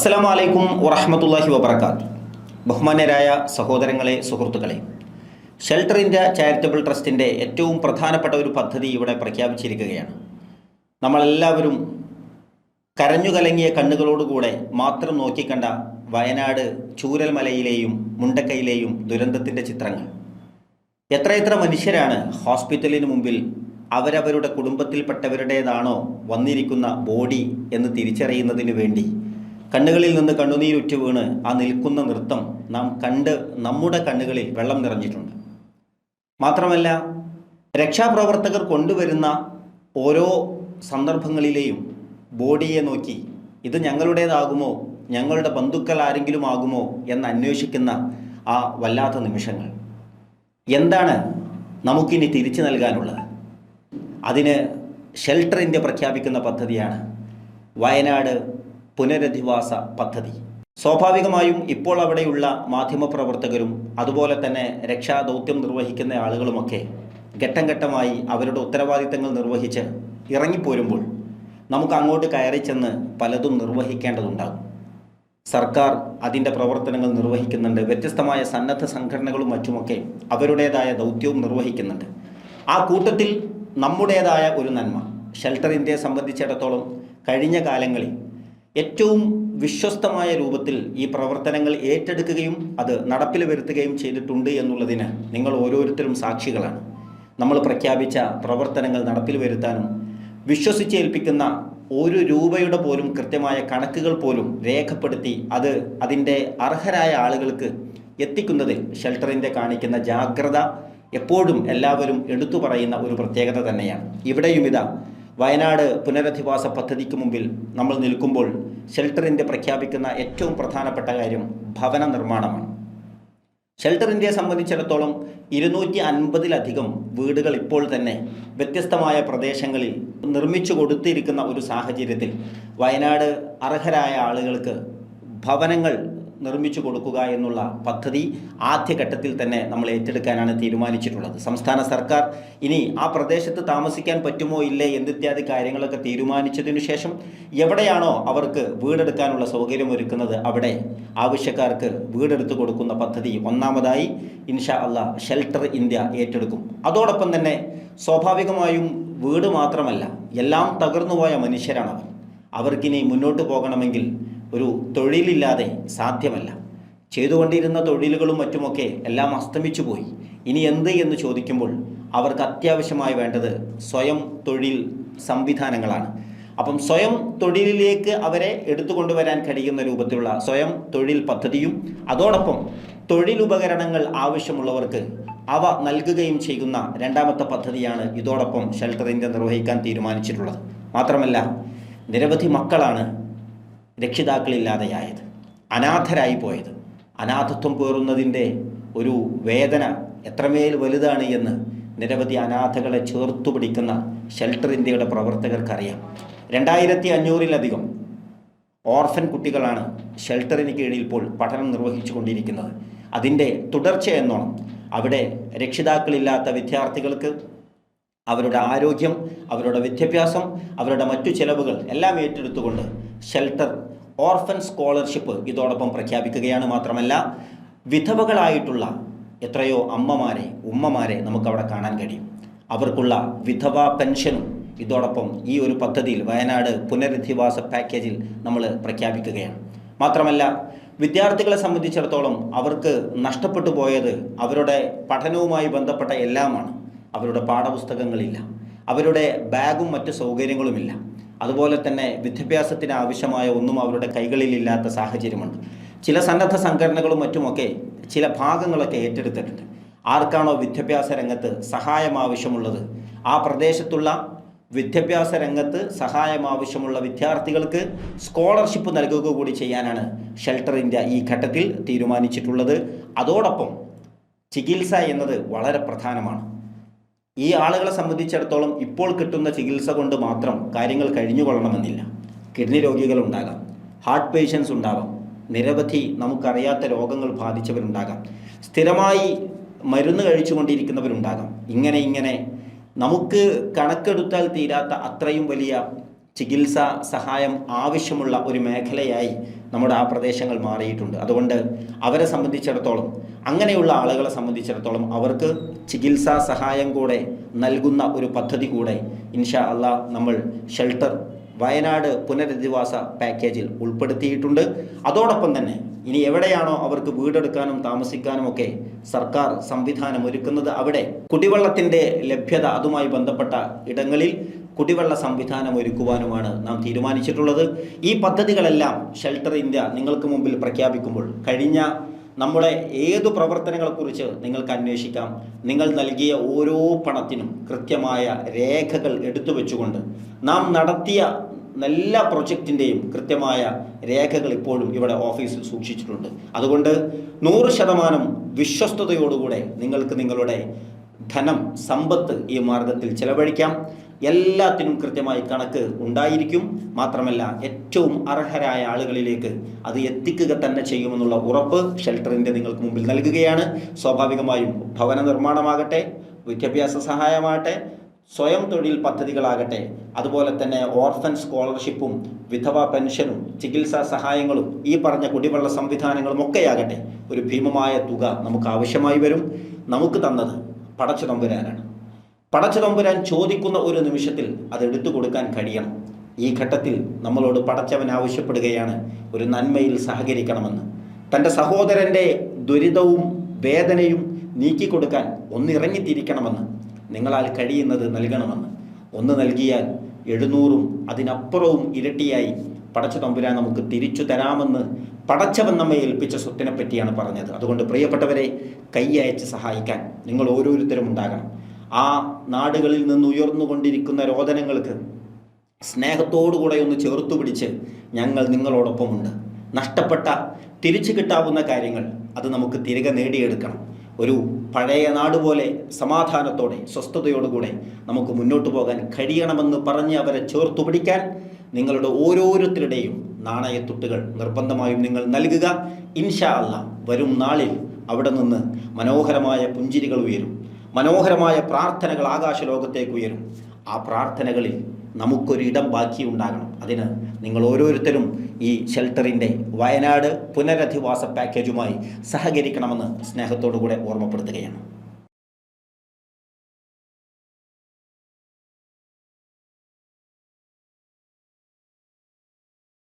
അസ്സലാമു അലൈക്കും വറഹമത്തല്ലാഹി വബർക്കാത്തു ബഹുമാന്യരായ സഹോദരങ്ങളെ സുഹൃത്തുക്കളെ ഷെൽട്ടർ ഇന്ത്യ ചാരിറ്റബിൾ ട്രസ്റ്റിന്റെ ഏറ്റവും പ്രധാനപ്പെട്ട ഒരു പദ്ധതി ഇവിടെ പ്രഖ്യാപിച്ചിരിക്കുകയാണ്. നമ്മളെല്ലാവരും കരഞ്ഞുകലങ്ങിയ കണ്ണുകളോടുകൂടെ മാത്രം നോക്കിക്കണ്ട വയനാട് ചൂരൽമലയിലെയും മുണ്ടക്കയിലെയും ദുരന്തത്തിന്റെ ചിത്രങ്ങൾ. എത്രയെത്ര മനുഷ്യരാണ് ഹോസ്പിറ്റലിന് മുമ്പിൽ അവരവരുടെ കുടുംബത്തിൽപ്പെട്ടവരുടേതാണോ വന്നിരിക്കുന്ന ബോഡി എന്ന് തിരിച്ചറിയുന്നതിന് വേണ്ടി കണ്ണുകളിൽ നിന്ന് കണ്ണുനീരുറ്റു വീണ് ആ നിൽക്കുന്ന നൃത്തം നാം കണ്ട് നമ്മുടെ കണ്ണുകളിൽ വെള്ളം നിറഞ്ഞിട്ടുണ്ട്. മാത്രമല്ല രക്ഷാപ്രവർത്തകർ കൊണ്ടുവരുന്ന ഓരോ സന്ദർഭങ്ങളിലെയും ബോഡിയെ നോക്കി ഇത് ഞങ്ങളുടേതാകുമോ? ഞങ്ങളുടെ ബന്ധുക്കൾ ആരെങ്കിലും ആകുമോ? എന്ന് അന്വേഷിക്കുന്ന ആ വല്ലാത്ത നിമിഷങ്ങൾ. എന്താണ് നമുക്കിനി തിരിച്ചു നൽകാനുള്ളത്? അതിന് ഷെൽട്ടർ ഇന്ത്യ പ്രഖ്യാപിക്കുന്ന പദ്ധതിയാണ്. വയനാട് പുനരധിവാസ പദ്ധതി. സ്വാഭാവികമായും ഇപ്പോൾ അവിടെയുള്ള മാധ്യമപ്രവർത്തകരും അതുപോലെ തന്നെ രക്ഷാദൗത്യം നിർവഹിക്കുന്ന ആളുകളുമൊക്കെ ഘട്ടം ഘട്ടമായി അവരുടെ ഉത്തരവാദിത്തങ്ങൾ നിർവഹിച്ച് ഇറങ്ങിപ്പോരുമ്പോൾ നമുക്ക് അങ്ങോട്ട് കയറി ചെന്ന് പലതും നിർവഹിക്കേണ്ടതുണ്ടാകും. സർക്കാർ അതിന്റെ പ്രവർത്തനങ്ങൾ നിർവഹിക്കുന്നുണ്ട്. വ്യത്യസ്തമായ സന്നദ്ധ സംഘടനകളും മറ്റുമൊക്കെ അവരുടേതായ ദൗത്യവും നിർവഹിക്കുന്നുണ്ട്. ആ കൂട്ടത്തിൽ നമ്മുടേതായ ഒരു നന്മ. ഷെൽട്ടർ ഇന്ത്യയെ സംബന്ധിച്ചിടത്തോളം കഴിഞ്ഞ കാലങ്ങളിൽ ഏറ്റവും വിശ്വസ്തമായ രൂപത്തിൽ ഈ പ്രവർത്തനങ്ങൾ ഏറ്റെടുക്കുകയും അത് നടപ്പിൽ വരുത്തുകയും ചെയ്തിട്ടുണ്ട് എന്നുള്ളതിന് നിങ്ങൾ ഓരോരുത്തരും സാക്ഷികളാണ്. നമ്മൾ പ്രഖ്യാപിച്ച പ്രവർത്തനങ്ങൾ നടപ്പിൽ വരുത്താനും വിശ്വസിച്ച് ഏൽപ്പിക്കുന്ന ഒരു രൂപയുടെ പോലും കൃത്യമായ കണക്കുകൾ പോലും രേഖപ്പെടുത്തി അത് അതിന്റെ അർഹരായ ആളുകൾക്ക് എത്തിക്കുന്നതിൽ ഷെൽട്ടറിന്റെ കാണിക്കുന്ന ജാഗ്രത എപ്പോഴും എല്ലാവരും എടുത്തു പറയുന്ന ഒരു പ്രത്യേകത തന്നെയാണ്. ഇവിടെയും ഇതാ വയനാട് പുനരധിവാസ പദ്ധതിക്ക് മുമ്പിൽ നമ്മൾ നിൽക്കുമ്പോൾ ഷെൽട്ടറിന്റെ പ്രഖ്യാപിക്കുന്ന ഏറ്റവും പ്രധാനപ്പെട്ട കാര്യം ഭവന നിർമ്മാണമാണ്. ഷെൽട്ടർ സംബന്ധിച്ചിടത്തോളം ഇരുന്നൂറ്റി അൻപതിലധികം വീടുകൾ ഇപ്പോൾ തന്നെ വ്യത്യസ്തമായ പ്രദേശങ്ങളിൽ നിർമ്മിച്ചു കൊടുത്തിരിക്കുന്ന ഒരു സാഹചര്യത്തിൽ വയനാട് അർഹരായ ആളുകൾക്ക് ഭവനങ്ങൾ നിർമ്മിച്ചു കൊടുക്കുക എന്നുള്ള പദ്ധതി ആദ്യഘട്ടത്തിൽ തന്നെ നമ്മൾ ഏറ്റെടുക്കാനാണ് തീരുമാനിച്ചിട്ടുള്ളത്. സംസ്ഥാന സർക്കാർ ഇനി ആ പ്രദേശത്ത് താമസിക്കാൻ പറ്റുമോ ഇല്ലേ എന്തിത്യാദി കാര്യങ്ങളൊക്കെ തീരുമാനിച്ചതിനു ശേഷം എവിടെയാണോ അവർക്ക് വീടെടുക്കാനുള്ള സൗകര്യം ഒരുക്കുന്നത് അവിടെ ആവശ്യക്കാർക്ക് വീടെടുത്തു കൊടുക്കുന്ന പദ്ധതി ഒന്നാമതായി ഇൻഷാ അല്ല ഷെൽട്ടർ ഇന്ത്യ ഏറ്റെടുക്കും. അതോടൊപ്പം തന്നെ സ്വാഭാവികമായും വീട് മാത്രമല്ല എല്ലാം തകർന്നുപോയ മനുഷ്യരാണവർ. അവർക്കിനി മുന്നോട്ട് പോകണമെങ്കിൽ ഒരു തൊഴിലില്ലാതെ സാധ്യമല്ല. ചെയ്തുകൊണ്ടിരുന്ന തൊഴിലുകളും മറ്റുമൊക്കെ എല്ലാം അസ്തമിച്ചു പോയി. ഇനി എന്ത് എന്ന് ചോദിക്കുമ്പോൾ അവർക്ക് അത്യാവശ്യമായി വേണ്ടത് സ്വയം തൊഴിൽ സംവിധാനങ്ങളാണ്. അപ്പം സ്വയം തൊഴിലിലേക്ക് അവരെ എടുത്തു കൊണ്ടുവരാൻ കഴിയുന്ന രൂപത്തിലുള്ള സ്വയം തൊഴിൽ പദ്ധതിയും അതോടൊപ്പം തൊഴിലുപകരണങ്ങൾ ആവശ്യമുള്ളവർക്ക് അവ നൽകുകയും ചെയ്യുന്ന രണ്ടാമത്തെ പദ്ധതിയാണ് ഇതോടൊപ്പം ഷെൽട്ടർ ഇന്ത്യ നിർവഹിക്കാൻ തീരുമാനിച്ചിട്ടുള്ളത്. മാത്രമല്ല നിരവധി മക്കളാണ് രക്ഷിതാക്കളില്ലാതെയായത്. അനാഥരായി പോയത്. അനാഥത്വം പേറുന്നതിന്റെ ഒരു വേദന എത്രമേൽ വലുതാണ് എന്ന് നിരവധി അനാഥകളെ ചേർത്തു പിടിക്കുന്ന ഷെൽട്ടർ ഇന്ത്യയുടെ പ്രവർത്തകർക്കറിയാം. രണ്ടായിരത്തി അഞ്ഞൂറിലധികം ഓർഫൻ കുട്ടികളാണ് ഷെൽട്ടറിന് കീഴിൽ ഇപ്പോൾ പഠനം നിർവഹിച്ചു കൊണ്ടിരിക്കുന്നത്. അതിന്റെ തുടർച്ച എന്നോണം അവിടെ രക്ഷിതാക്കളില്ലാത്ത വിദ്യാർത്ഥികൾക്ക് അവരുടെ ആരോഗ്യം അവരുടെ വിദ്യാഭ്യാസം അവരുടെ മറ്റു ചിലവുകൾ എല്ലാം ഏറ്റെടുത്തുകൊണ്ട് ഷെൽട്ടർ ഓർഫൻ സ്കോളർഷിപ്പ് ഇതോടൊപ്പം പ്രഖ്യാപിക്കുകയാണ് മാത്രമല്ല വിധവകളായിട്ടുള്ള എത്രയോ അമ്മമാരെ ഉമ്മമാരെ നമുക്കവിടെ കാണാൻ കഴിയും. അവർക്കുള്ള വിധവ പെൻഷനും ഇതോടൊപ്പം ഈ ഒരു പദ്ധതിയിൽ വയനാട് പുനരധിവാസ പാക്കേജിൽ നമ്മൾ പ്രഖ്യാപിക്കുകയാണ്. മാത്രമല്ല വിദ്യാർത്ഥികളെ സംബന്ധിച്ചിടത്തോളം അവർക്ക് നഷ്ടപ്പെട്ടു പോയത് അവരുടെ പഠനവുമായി ബന്ധപ്പെട്ട എല്ലാമാണ്. അവരുടെ പാഠപുസ്തകങ്ങളില്ല. അവരുടെ ബാഗും മറ്റു സൗകര്യങ്ങളുമില്ല. അതുപോലെ തന്നെ വിദ്യാഭ്യാസത്തിന് ആവശ്യമായ ഒന്നും അവരുടെ കൈകളിലില്ലാത്ത സാഹചര്യമുണ്ട്. ചില സന്നദ്ധ സംഘടനകളും മറ്റുമൊക്കെ ചില ഭാഗങ്ങളൊക്കെ ഏറ്റെടുത്തിട്ടുണ്ട്. ആർക്കാണോ വിദ്യാഭ്യാസ രംഗത്ത് സഹായം ആവശ്യമുള്ളത്? ആ പ്രദേശത്തുള്ള വിദ്യാഭ്യാസ രംഗത്ത് സഹായം ആവശ്യമുള്ള വിദ്യാർത്ഥികൾക്ക് സ്കോളർഷിപ്പ് നൽകുക കൂടി ചെയ്യാനാണ് ഷെൽട്ടർ ഇന്ത്യ ഈ ഘട്ടത്തിൽ തീരുമാനിച്ചിട്ടുള്ളത്. അതോടൊപ്പം ചികിത്സ എന്നത് വളരെ പ്രധാനമാണ്. ഈ ആളുകളെ സംബന്ധിച്ചിടത്തോളം ഇപ്പോൾ കിട്ടുന്ന ചികിത്സ കൊണ്ട് മാത്രം കാര്യങ്ങൾ കഴിഞ്ഞുകൊള്ളണമെന്നില്ല. കിഡ്നി രോഗികൾ ഉണ്ടാകാം ഹാർട്ട് പേഷ്യൻസ് ഉണ്ടാകാം നിരവധി നമുക്കറിയാത്ത രോഗങ്ങൾ ബാധിച്ചവരുണ്ടാകാം. സ്ഥിരമായി മരുന്ന് കഴിച്ചുകൊണ്ടിരിക്കുന്നവരുണ്ടാകാം. ഇങ്ങനെ ഇങ്ങനെ നമുക്ക് കണക്കെടുത്താൽ തീരാത്ത അത്രയും വലിയ ചികിത്സാ സഹായം ആവശ്യമുള്ള ഒരു മേഖലയായി നമ്മുടെ ആ പ്രദേശങ്ങൾ മാറിയിട്ടുണ്ട്. അതുകൊണ്ട് അവരെ സംബന്ധിച്ചിടത്തോളം അങ്ങനെയുള്ള ആളുകളെ സംബന്ധിച്ചിടത്തോളം അവർക്ക് ചികിത്സാ സഹായം കൂടെ നൽകുന്ന ഒരു പദ്ധതി കൂടെ ഇൻഷാ അള്ളാ നമ്മൾ ഷെൽട്ടർ വയനാട് പുനരധിവാസ പാക്കേജിൽ ഉൾപ്പെടുത്തിയിട്ടുണ്ട്. അതോടൊപ്പം തന്നെ ഇനി എവിടെയാണോ അവർക്ക് വീടെടുക്കാനും താമസിക്കാനും ഒക്കെ സർക്കാർ സംവിധാനം ഒരുക്കുന്നത് അവിടെ കുടിവെള്ളത്തിന്റെ ലഭ്യത അതുമായി ബന്ധപ്പെട്ട ഇടങ്ങളിൽ കുടിവെള്ള സംവിധാനം ഒരുക്കുവാനുമാണ് നാം തീരുമാനിച്ചിട്ടുള്ളത്. ഈ പദ്ധതികളെല്ലാം ഷെൽട്ടർ ഇന്ത്യ നിങ്ങൾക്ക് മുമ്പിൽ പ്രഖ്യാപിക്കുമ്പോൾ കഴിഞ്ഞ നമ്മുടെ ഏതു പ്രവർത്തനങ്ങളെക്കുറിച്ച് നിങ്ങൾക്ക് അന്വേഷിക്കാം. നിങ്ങൾ നൽകിയ ഓരോ പണത്തിനും കൃത്യമായ രേഖകൾ എടുത്തു വെച്ചുകൊണ്ട് നാം നടത്തിയ എല്ലാ പ്രൊജക്റ്റിന്റെയും കൃത്യമായ രേഖകൾ ഇപ്പോഴും ഇവിടെ ഓഫീസിൽ സൂക്ഷിച്ചിട്ടുണ്ട്. അതുകൊണ്ട് നൂറ് ശതമാനം വിശ്വസ്തയോടുകൂടെ നിങ്ങൾക്ക് നിങ്ങളുടെ ധനം സമ്പത്ത് ഈ മാർഗത്തിൽ ചെലവഴിക്കാം. എല്ലാത്തിനും കൃത്യമായി കണക്ക് ഉണ്ടായിരിക്കും. മാത്രമല്ല ഏറ്റവും അർഹരായ ആളുകളിലേക്ക് അത് എത്തിക്കുക തന്നെ ചെയ്യുമെന്നുള്ള ഉറപ്പ് ഷെൽട്ടറിന്റെ നിങ്ങൾക്ക് മുമ്പിൽ നൽകുകയാണ്. സ്വാഭാവികമായും ഭവന നിർമ്മാണമാകട്ടെ വിദ്യാഭ്യാസ സഹായമാകട്ടെ സ്വയം തൊഴിൽ പദ്ധതികളാകട്ടെ അതുപോലെ തന്നെ ഓർഫൻ സ്കോളർഷിപ്പും വിധവ പെൻഷനും ചികിത്സാ സഹായങ്ങളും ഈ പറഞ്ഞ കുടിവെള്ള സംവിധാനങ്ങളും ഒക്കെയാകട്ടെ ഒരു ഭീമമായ തുക നമുക്ക് ആവശ്യമായി വരും. നമുക്ക് തന്നത് പടച്ചു തമ്പുരാനാണ് പടച്ചു തമ്പുരാൻ ചോദിക്കുന്ന ഒരു നിമിഷത്തിൽ അത് എടുത്തു കൊടുക്കാൻ കഴിയണം. ഈ ഘട്ടത്തിൽ നമ്മളോട് പടച്ചവൻ ആവശ്യപ്പെടുകയാണ് ഒരു നന്മയിൽ സഹകരിക്കണമെന്ന്. തന്റെ സഹോദരന്റെ ദുരിതവും വേദനയും നീക്കിക്കൊടുക്കാൻ ഒന്നിറങ്ങിത്തിരിക്കണമെന്ന് നിങ്ങളാൽ കഴിയുന്നത് നൽകണമെന്ന്. ഒന്ന് നൽകിയാൽ എഴുന്നൂറും അതിനപ്പുറവും ഇരട്ടിയായി പടച്ച തമ്പുരാൻ നമുക്ക് തിരിച്ചു തരാമെന്ന് പടച്ചവൻ നമ്മെ ഏൽപ്പിച്ച സ്വത്തിനെ പറ്റിയാണ് പറഞ്ഞത്. അതുകൊണ്ട് പ്രിയപ്പെട്ടവരെ കൈ അയച്ച് സഹായിക്കാൻ നിങ്ങൾ ഓരോരുത്തരും ഉണ്ടാകണം. ആ നാടുകളിൽ നിന്ന് ഉയർന്നുകൊണ്ടിരിക്കുന്ന രോദനങ്ങൾക്ക് സ്നേഹത്തോടുകൂടെ ഒന്ന് ചേർത്തു പിടിച്ച് ഞങ്ങൾ നിങ്ങളോടൊപ്പമുണ്ട്. നഷ്ടപ്പെട്ട തിരിച്ചു കിട്ടാവുന്ന കാര്യങ്ങൾ അത് നമുക്ക് തിരികെ നേടിയെടുക്കണം. ഒരു പഴയ നാട് പോലെ സമാധാനത്തോടെ സ്വസ്ഥതയോടുകൂടെ നമുക്ക് മുന്നോട്ട് പോകാൻ കഴിയണമെന്ന് പറഞ്ഞ് അവരെ ചേർത്തു പിടിക്കാൻ നിങ്ങളുടെ ഓരോരുത്തരുടെയും നാണയത്തുട്ടുകൾ നിർബന്ധമായും നിങ്ങൾ നൽകുക. ഇൻഷാ അല്ല വരും നാളിൽ അവിടെ നിന്ന് മനോഹരമായ പുഞ്ചിരികൾ ഉയരും. മനോഹരമായ പ്രാർത്ഥനകൾ ആകാശ ലോകത്തേക്ക് ഉയരും. ആ പ്രാർത്ഥനകളിൽ നമുക്കൊരിടം ബാക്കിയുണ്ടാകണം അതിന് നിങ്ങൾ ഓരോരുത്തരും ഈ ഷെൽട്ടറിന്റെ വയനാട് പുനരധിവാസ പാക്കേജുമായി സഹകരിക്കണമെന്ന് സ്നേഹത്തോടു കൂടെ ഓർമ്മപ്പെടുത്തുകയാണ്.